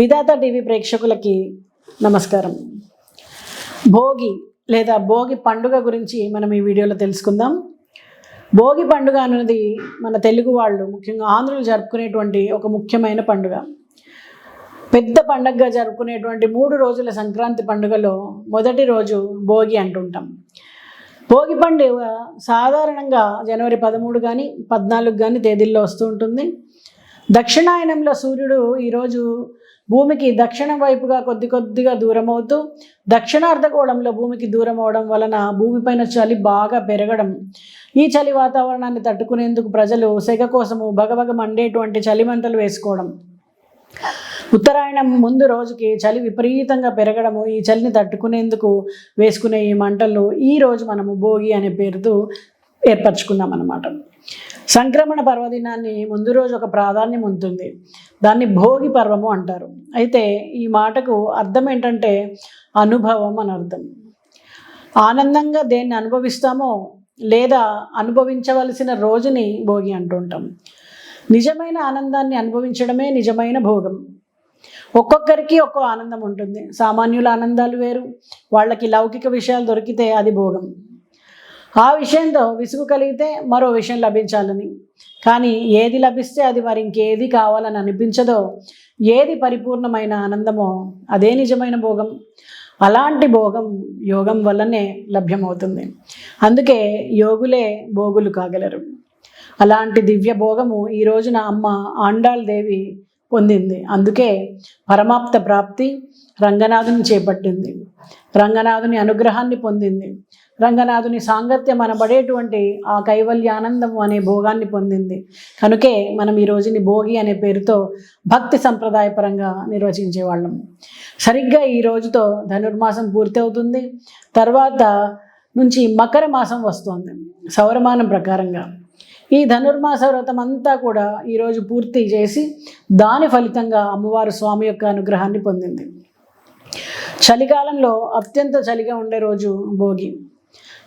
విధాత TV ప్రేక్షకులకి నమస్కారం. భోగి లేదా భోగి పండుగ గురించి మనం ఈ వీడియోలో తెలుసుకుందాం. భోగి పండుగ అనేది మన తెలుగు వాళ్ళు ముఖ్యంగా ఆంధ్రులు జరుపుకునేటువంటి ఒక ముఖ్యమైన పండుగ. పెద్ద పండుగగా జరుపుకునేటువంటి మూడు రోజుల సంక్రాంతి పండుగలో మొదటి రోజు భోగి అంటుంటాం. భోగి పండుగ సాధారణంగా జనవరి పదమూడు కానీ పద్నాలుగు కానీ తేదీల్లో వస్తూ ఉంటుంది. దక్షిణాయనంలో సూర్యుడు ఈరోజు భూమికి దక్షిణం వైపుగా కొద్ది కొద్దిగా దూరం అవుతూ దక్షిణార్ధగోళంలో భూమికి దూరం అవడం వలన భూమిపైన చలి బాగా పెరగడం. ఈ చలి వాతావరణాన్ని తట్టుకునేందుకు ప్రజలు సెగ కోసము భగభగ మండేటువంటి చలిమంటలు వేసుకోవడం. ఉత్తరాయణం ముందు రోజుకి చలి విపరీతంగా పెరగడము ఈ చలిని తట్టుకునేందుకు వేసుకునే ఈ మంటలు ఈ రోజు మనము భోగి అనే పేరుతో ఏర్పరచుకున్నాం అన్నమాట సంక్రమణ పర్వదినాన్ని ముందు రోజు ఒక ప్రాధాన్యం ఉంటుంది. దాన్ని భోగి పర్వము అంటారు. అయితే ఈ మాటకు అర్థం ఏంటంటే అనుభవం అని అర్థం. ఆనందంగా దేన్ని అనుభవిస్తామో లేదా అనుభవించవలసిన రోజుని భోగి అంటుంటాం. నిజమైన ఆనందాన్ని అనుభవించడమే నిజమైన భోగం. ఒక్కొక్కరికి ఒక్కో ఆనందం ఉంటుంది. సామాన్యుల ఆనందాలు వేరు. వాళ్ళకి లౌకిక విషయాలు దొరికితే అది భోగం. ఆ విషయంతో విసుగు కలిగితే మరో విషయం లభించాలని. కానీ ఏది లభిస్తే అది మరి ఇంకేది కావాలని అనిపించదో ఏది పరిపూర్ణమైన ఆనందమో అదే నిజమైన భోగం. అలాంటి భోగం యోగం వల్లనే లభ్యమవుతుంది. అందుకే యోగులే భోగులు కాగలరు. అలాంటి దివ్య భోగము ఈ రోజున అమ్మ ఆండాళ్ దేవి పొందింది. అందుకే పరమాప్త ప్రాప్తి రంగనాథుని చేపట్టింది. రంగనాథుని అనుగ్రహాన్ని పొందింది. రంగనాథుని సాంగత్యం అనబడేటువంటి ఆ కైవల్యానందము అనే భోగాన్ని పొందింది. కనుకే మనం ఈ రోజుని భోగి అనే పేరుతో భక్తి సంప్రదాయపరంగా నిర్వచించేవాళ్ళం. సరిగ్గా ఈ రోజుతో ధనుర్మాసం పూర్తి అవుతుంది తర్వాత నుంచి మకర మాసం వస్తుంది. సౌరమానం ప్రకారంగా. ఈ ధనుర్మాస వ్రతం అంతా కూడా ఈరోజు పూర్తి చేసి దాని ఫలితంగా అమ్మవారు స్వామి యొక్క అనుగ్రహాన్ని పొందింది. చలికాలంలో అత్యంత చలిగా ఉండే రోజు భోగి.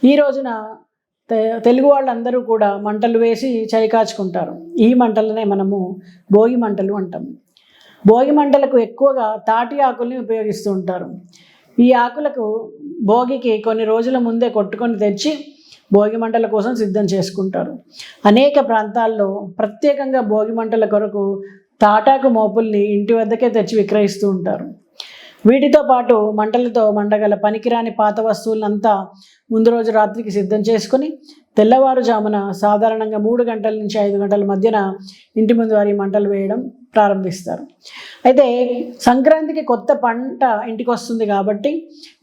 ఈ రోజున తెలుగు వాళ్ళందరూ కూడా మంటలు వేసి చలి కాచుకుంటారు. ఈ మంటలనే మనము భోగి మంటలు అంటాం. భోగి మంటలకు ఎక్కువగా తాటి ఆకుల్ని ఉపయోగిస్తూ ఉంటారు. ఈ ఆకులకు భోగికి కొన్ని రోజుల ముందే కొట్టుకొని తెచ్చి భోగి మంటల కోసం సిద్ధం చేసుకుంటారు. అనేక ప్రాంతాల్లో ప్రత్యేకంగా భోగి మంటల కొరకు తాటాకు మోపుల్ని ఇంటి వద్దకే తెచ్చి విక్రయిస్తూ ఉంటారు. వీటితో పాటు మంటలతో మండగల పనికిరాని పాత వస్తువులంతా ముందు రోజు రాత్రికి సిద్ధం చేసుకుని తెల్లవారుజామున సాధారణంగా మూడు గంటల నుంచి ఐదు గంటల మధ్యన ఇంటి ముందు వారి మంటలు వేయడం ప్రారంభిస్తారు. అయితే సంక్రాంతికి కొత్త పంట ఇంటికి వస్తుంది కాబట్టి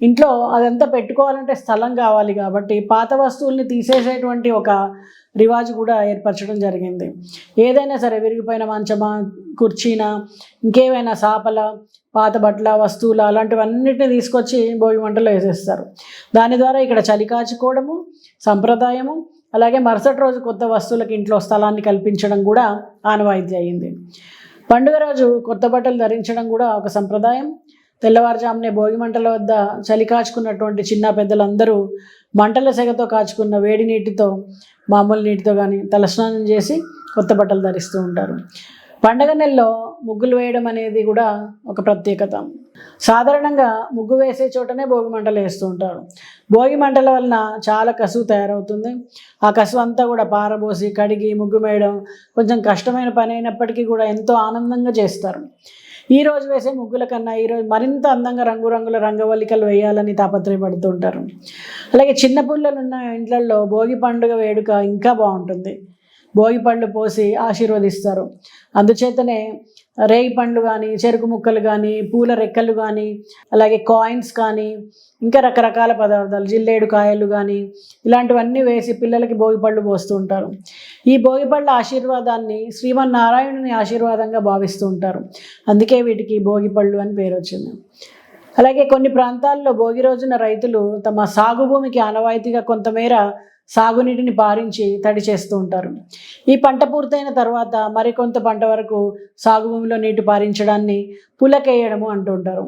ఇంట్లో అదంతా పెట్టుకోవాలంటే స్థలం కావాలి కాబట్టి పాత వస్తువుల్ని తీసేసేటువంటి ఒక రివాజు కూడా ఏర్పరచడం జరిగింది. ఏదైనా సరే విరిగిపోయిన మంచమా కుర్చీనా ఇంకేమైనా సాపల పాత బట్టల వస్తువులు అలాంటివన్నిటిని తీసుకొచ్చి భోగి మంటలో వేసేస్తారు. దాని ద్వారా ఇక్కడ చలి కాచుకోవడము సంప్రదాయము అలాగే మరుసటి రోజు కొత్త వస్తువులకు ఇంట్లో స్థలాన్ని కల్పించడం కూడా ఆనవాయితీ అయింది. పండుగ రోజు కొత్త బట్టలు ధరించడం కూడా ఒక సంప్రదాయం. తెల్లవారుజామునే భోగి మంటల వద్ద చలి కాచుకున్నటువంటి చిన్న పెద్దలందరూ మంటల సెగతో కాచుకున్న వేడి నీటితో మామూలు నీటితో కానీ తలస్నానం చేసి కొత్త బట్టలు ధరిస్తూ ఉంటారు. పండగ నెలలో ముగ్గులు వేయడం అనేది కూడా ఒక ప్రత్యేకత. సాధారణంగా ముగ్గు వేసే చోటనే భోగి మంటలు వేస్తూ ఉంటారు. భోగి మంటల వలన చాలా కసువు తయారవుతుంది. ఆ కసువు అంతా కూడా పారబోసి కడిగి ముగ్గు వేయడం కొంచెం కష్టమైన పని అయినప్పటికీ కూడా ఎంతో ఆనందంగా చేస్తారు. ఈ రోజు వేసే ముగ్గుల కన్నా ఈరోజు మరింత అందంగా రంగురంగుల రంగవల్లికలు వేయాలని తాపత్రయపడుతుంటారు. అలాగే చిన్న పిల్లలు ఉన్న ఇండ్లల్లో భోగి పండుగ వేడుక ఇంకా బాగుంటుంది. భోగి పండ్లు పోసి ఆశీర్వదిస్తారు. అందుచేతనే రేగి పండ్లు కానీ చెరుకు ముక్కలు కానీ పూల రెక్కలు కానీ అలాగే కాయిన్స్ కానీ ఇంకా రకరకాల పదార్థాలు జిల్లేడు కాయలు కానీ ఇలాంటివన్నీ వేసి పిల్లలకి భోగి పళ్ళు పోస్తూ ఉంటారు. ఈ భోగి పళ్ళ ఆశీర్వాదాన్ని శ్రీమన్నారాయణుని ఆశీర్వాదంగా భావిస్తూ ఉంటారు. అందుకే వీటికి భోగి పళ్ళు అని పేరు వచ్చింది. అలాగే కొన్ని ప్రాంతాల్లో భోగి రోజున రైతులు తమ సాగు భూమికి ఆనవాయితీగా కొంతమేర సాగునీటిని పారించి తడి చేస్తూ ఉంటారు. ఈ పంట పూర్తయిన తర్వాత మరికొంత పంట వరకు సాగు భూమిలో నీటి పారించడాన్ని పులకేయడము అంటూ ఉంటారు.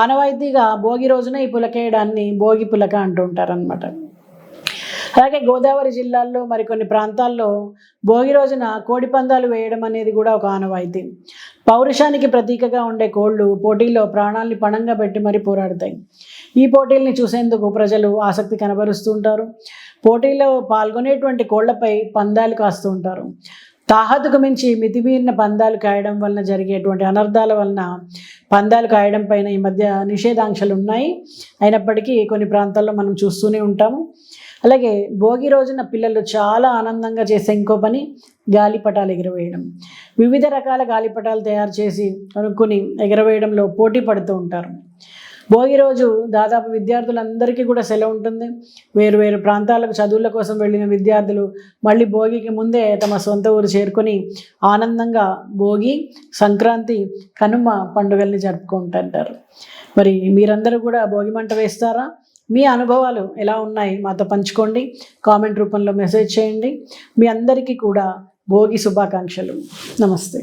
ఆనవాయితీగా భోగి రోజున ఈ పులకేయడాన్ని భోగి పులక అంటూ ఉంటారు అనమాట అలాగే గోదావరి జిల్లాల్లో మరికొన్ని ప్రాంతాల్లో భోగి రోజున కోడి పందాలు వేయడం అనేది కూడా ఒక ఆనవాయితీ. పౌరుషానికి ప్రతీకగా ఉండే కోళ్ళు పోటీల్లో ప్రాణాల్ని పణంగా పెట్టి మరీ పోరాడతాయి. ఈ పోటీల్ని చూసేందుకు ప్రజలు ఆసక్తి కనబరుస్తుంటారు పోటీలో పాల్గొనేటువంటి కోళ్ళపై పందాలు కాస్తూ ఉంటారు. తాహతుకు మించి మితిమీరిన పందాలు కాయడం వలన జరిగేటువంటి అనర్థాల వలన పందాలు కాయడం పైన ఈ మధ్య నిషేధాంక్షలు ఉన్నాయి. అయినప్పటికీ కొన్ని ప్రాంతాల్లో మనం చూస్తూనే ఉంటాము. అలాగే భోగి రోజున పిల్లలు చాలా ఆనందంగా చేసే ఇంకో పని గాలిపటాలు ఎగరవేయడం. వివిధ రకాల గాలిపటాలు తయారు చేసి కొనుక్కొని ఎగరవేయడంలో పోటీ పడుతూ ఉంటారు. భోగి రోజు దాదాపు విద్యార్థులందరికీ కూడా సెలవు ఉంటుంది. వేరు వేరు ప్రాంతాలకు చదువుల కోసం వెళ్ళిన విద్యార్థులు మళ్ళీ భోగికి ముందే తమ సొంత ఊరు చేరుకొని ఆనందంగా భోగి సంక్రాంతి కనుమ పండుగల్ని జరుపుకుంటుంటారు. మరి మీరందరూ కూడా భోగి మంట వేస్తారా? మీ అనుభవాలు ఎలా ఉన్నాయి? మాతో పంచుకోండి. కామెంట్ రూపంలో మెసేజ్ చేయండి. మీ అందరికీ కూడా భోగి శుభాకాంక్షలు. నమస్తే.